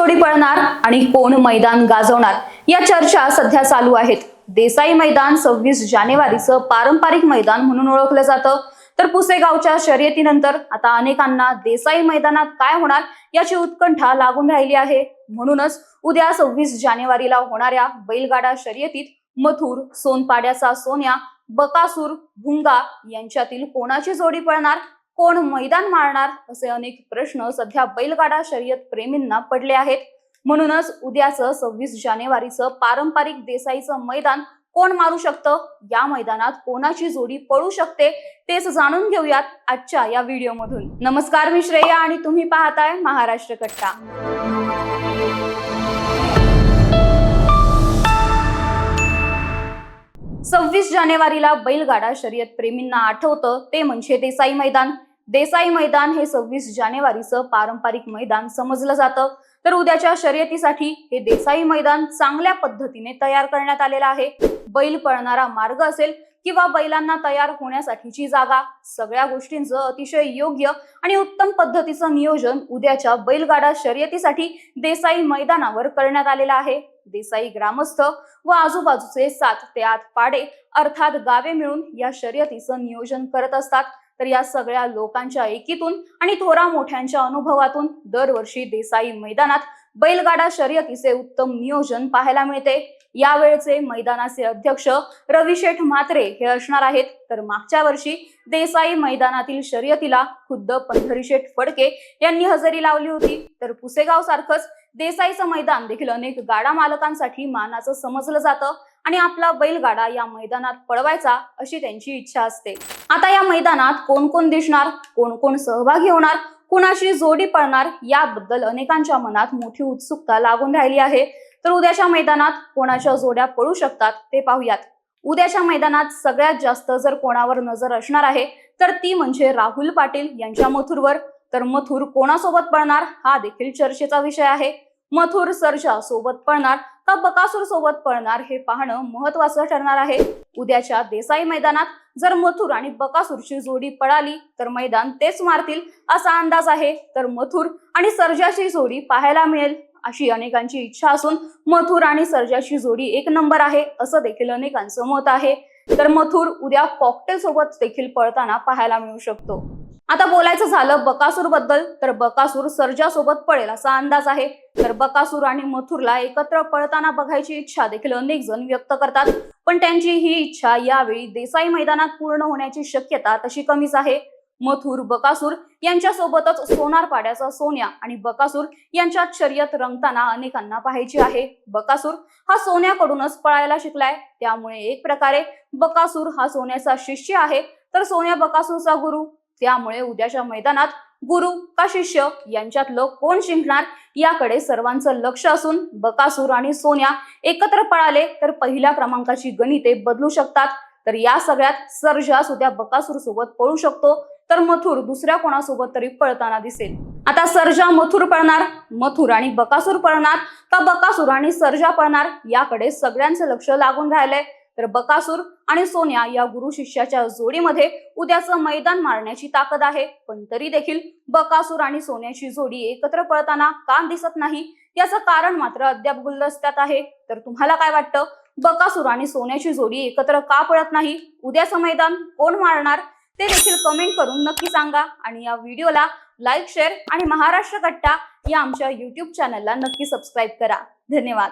सोडी पळणार आणि कोण मैदान गाजवणार? या चर्चा सध्या चालू आहेत. देसाई मैदान सव्वीस जानेवारीचं पारंपरिक मैदान म्हणून ओळखलं जातं. तर पुसेगावच्या शर्यतीनंतर आता अनेकांना देसाई मैदानात काय होणार याची उत्कंठा लागून राहिली आहे. म्हणूनच उद्या सव्वीस जानेवारीला होणाऱ्या बैलगाडा शर्यतीत मथुर सोनपाड्याचा सोन्या बकासूर भुंगा यांच्यातील कोणाची जोडी पळणार? कोण मैदान मारणार असे अनेक प्रश्न सध्या बैलगाडा शर्यत प्रेमींना पडले आहेत. म्हणूनच उद्याचं सव्वीस जानेवारीचं पारंपरिक देसाईचं मैदान कोण मारू शकतं? या मैदानात कोणाची जोडी पळू शकते? तेच जाणून घेऊयात आजच्या या व्हिडिओमधून. नमस्कार मी श्रेया आणि तुम्ही पाहताय महाराष्ट्र कट्टा. सव्वीस जानेवारीला बैलगाडा शर्यत प्रेमींना आठवतं ते म्हणजे देसाई मैदान. देसाई मैदान हे सव्वीस जानेवारीचं पारंपरिक मैदान समजलं जातं. तर उद्याच्या शर्यतीसाठी हे देसाई मैदान चांगल्या पद्धतीने तयार करण्यात आलेलं आहे. बैल पळणारा मार्ग असेल किंवा बैलांना तयार होण्यासाठीची जागा सगळ्या गोष्टींचं अतिशय योग्य आणि उत्तम पद्धतीचं नियोजन उद्याच्या बैलगाडा शर्यतीसाठी देसाई मैदानावर करण्यात आलेलं आहे. देसाई ग्रामस्थ व आजूबाजूचे सात ते आठ पाडे अर्थात गावे मिळून या शर्यतीचं नियोजन करत असतात. तर या सगळ्या लोकांच्या एकीतून आणि थोरा मोठ्यांच्या अनुभवातून दरवर्षी देसाई मैदानात बैलगाडा शर्यतीचे उत्तम नियोजन पाहायला मिळते. यावेळचे मैदानाचे अध्यक्ष रविशेठ म्हात्रे हे असणार आहेत. तर मागच्या वर्षी देसाई मैदानातील शर्यतीला खुद्द पंढरीशेठ फडके यांनी हजेरी लावली होती. तर पुसेगाव सारखंच देसाईचं मैदान देखील अनेक गाडा मालकांसाठी मानाचं समजलं जातं आणि आपला बैलगाडा या मैदानात पळवायचा अशी त्यांची इच्छा असते. आता या मैदानात कोण कोण दिसणार कोण कोण सहभागी होणार कुणाशी जोडी पळणार याबद्दल अनेकांच्या मनात मोठी उत्सुकता लागून राहिली आहे. तर उद्याच्या मैदानात कोणाच्या जोड्या पळू शकतात ते पाहूयात. उद्याच्या मैदानात सगळ्यात जास्त जर कोणावर नजर असणार आहे तर ती म्हणजे राहुल पाटील यांच्या मथुरवर. तर मथुर कोणासोबत पळणार हा देखील चर्चेचा विषय आहे. मथुर सर्जा सोबत पळणार का बकासूर सोबत पळणार हे पाहणं महत्वाचं ठरणार आहे. उद्याच्या देसाई मैदानात जर मथुर आणि बकासूरची जोडी पळाली तर मैदान तेच मारतील असा अंदाज आहे. तर मथुर आणि सर्जाची जोडी पाहायला मिळेल. अशी अनेकांची इच्छा असून मथुर आणि सर्जाची जोडी एक नंबर आहे असं देखील अनेकांचं मत आहे. तर मथुर उद्या कॉकटेल सोबत देखील पळताना पाहायला मिळू शकतो. आता बोलायचं झालं बकासूरबद्दल तर बकासूर सर्जा सोबत पळेल असा अंदाज आहे. तर बकासूर आणि मथुरला एकत्र पळताना बघायची इच्छा देखील अनेक जण व्यक्त करतात. पण त्यांची ही इच्छा यावेळी देसाई मैदानात पूर्ण होण्याची शक्यता तशी कमीच आहे. मथुर बकासूर यांच्यासोबतच सोनार पाड्याचा सोन्या आणि बकासूर यांच्यात शर्यत रंगताना अनेकांना पाहायची आहे. बकासूर हा सोन्याकडूनच पळायला शिकलाय. त्यामुळे एक प्रकारे बकासूर हा सोन्याचा शिष्य आहे. तर सोन्या बकासूरचा गुरु. त्यामुळे उद्याच्या मैदानात गुरु का शिष्य? यांच्यातलं कोण जिंकणार? याकडे सर्वांचं लक्ष असून बकासूर आणि सोन्या एकत्र पळाले तर पहिल्या क्रमांकाची गणिते बदलू शकतात. तर या सगळ्यात सर्जा सुद्धा बकासूर सोबत पळू शकतो. तर मथुर दुसऱ्या कोणासोबत तरी पळताना दिसेल. आता सर्जा मथुर पळणार मथुर आणि बकासूर पळणार का बकासूर आणि सर्जा पळणार याकडे सगळ्यांचं लक्ष लागून राहिलंय. तर बकासूर आणि सोन्या या गुरु शिष्याच्या जोडीमध्ये उद्याचं मैदान मारण्याची ताकद आहे. पण तरी देखील बकासूर आणि सोन्याची जोडी एकत्र पळताना का दिसत नाही. याचं कारण मात्र अद्याप गुलदस्त्यात आहे. तर तुम्हाला काय वाटतं? बकासूर आणि सोन्याची जोडी एकत्र का पळत नाही? उद्याचं मैदान कोण मारणार? ते देखील कमेंट करून नक्की सांगा. आणि या व्हिडिओला लाईक शेअर आणि महाराष्ट्र कट्टा या आमच्या युट्यूब चॅनलला नक्की सबस्क्राईब करा. धन्यवाद.